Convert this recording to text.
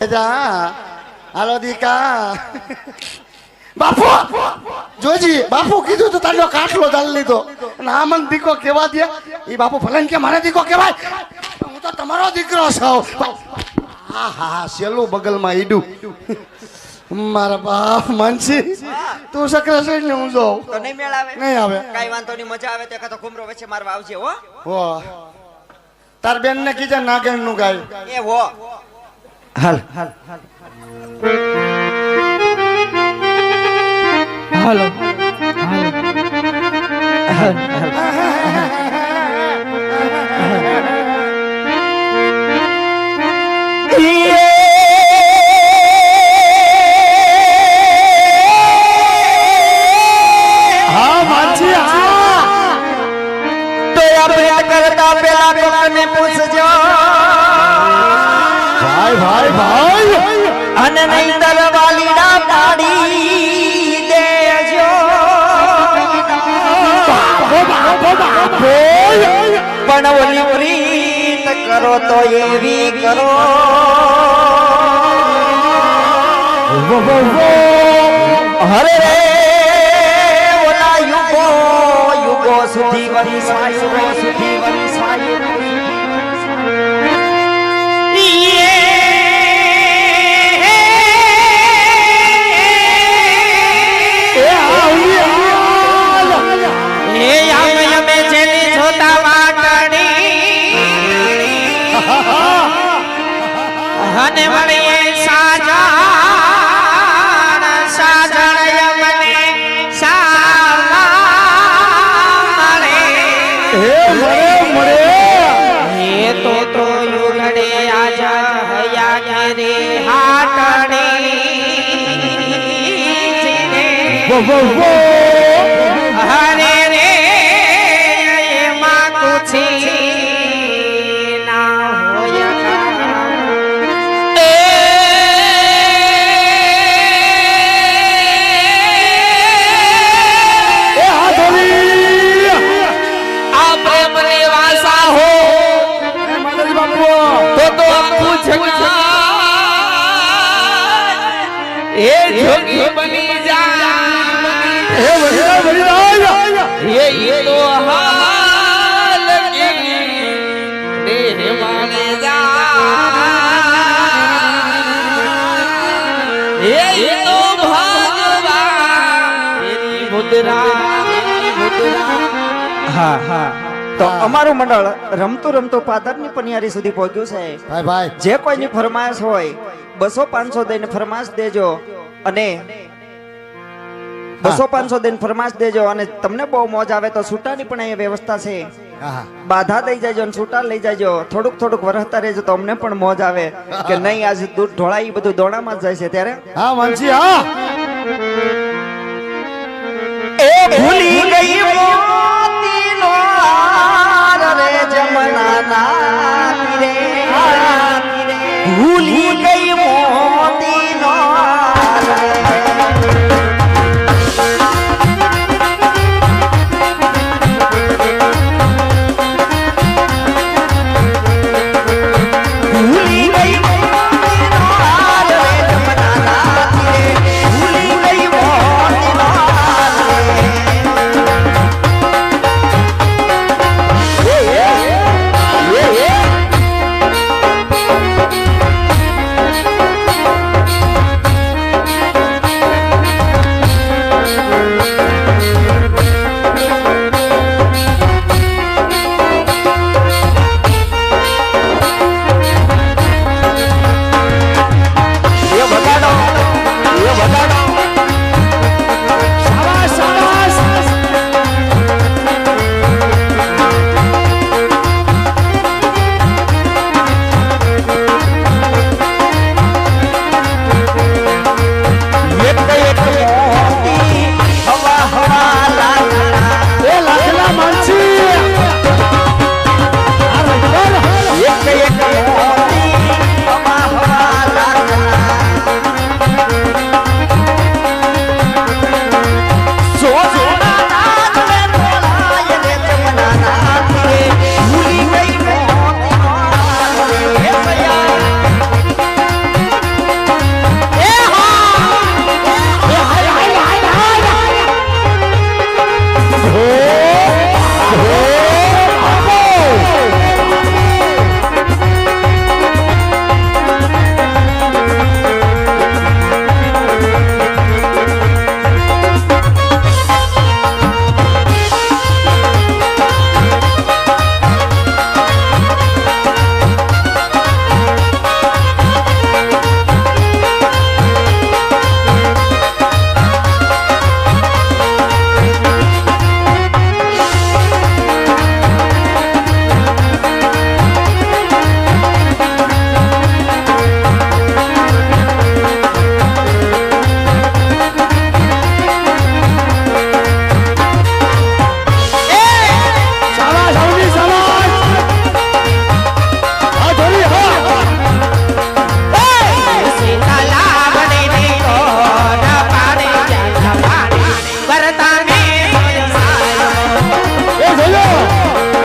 હાલો દીકા બાપુ જોજી બાપુ કીધું તો તારો કાટલો ચાલી લીધો અને આ મને દીકો કેવા દે એ બાપુ ભલે કે મારે દીકો કેવાય હું તો તમારો દીકરો છું હા હા સેલું બગલમાં ઈડું મારા બાપ માનસી તું સકરા છે ને હું જોઉં તો નહીં મેળ આવે નહીં આવે કઈ વાંધો નહીં મજા આવે તો તો ઘુમરો વચ્ચે મારવા આવજે હો હો તાર બેન ને કીધે નાગણનું ગાય એ હો હાલ. હાલ. હાલો આપણે કરતા પેલા કોકને પૂછજો. ભાઈ ભાઈ ભાઈ. અને નહીં વાલીડા પાડી દેજો. પણ ઓલી પ્રીત કરો તો એવી કરો. હરે રે, ઓલા યુગો યુગો સુધી વરી સુધી હને મળીએ સાજણ સાજણ યમને સાવાળે હે મરે મરે. એ તો તો યુગડે આજા હયા ઘરે હાટણી. વો વો વો હે જોગી બની જા હે વડીલા વડીલા હે એ તો હાલ કે દે માને જા હે એ તો ભગવાન એની મુદ્રા. હા હા. તો અમારું મંડળ રમતું રમતું પાદરની પનિયારી સુધી પહોંચ્યું છે. જે કોઈની ફરમાયશ હોય બસો પાંચસો દઈને ફરમાશ દેજો અને બસો પાંચસો દઈને ફરમાશ દેજો અને તમને બહુ મોજ આવે તો છૂટાની પણ અહીંયા વ્યવસ્થા છે. બાધા દઈ જાજો અને છૂટા લઈ જાજો. થોડુંક થોડુંક વરસતા રહેજો તો અમને પણ મોજ આવે કે નહીં આજે દૂધ ઢોળાઈ બધું દોડામાં જ જાય છે ત્યારે. હા માનસી હા. એ ભૂલી ગઈ મોતીનો હાર રે જમના ના ગઈ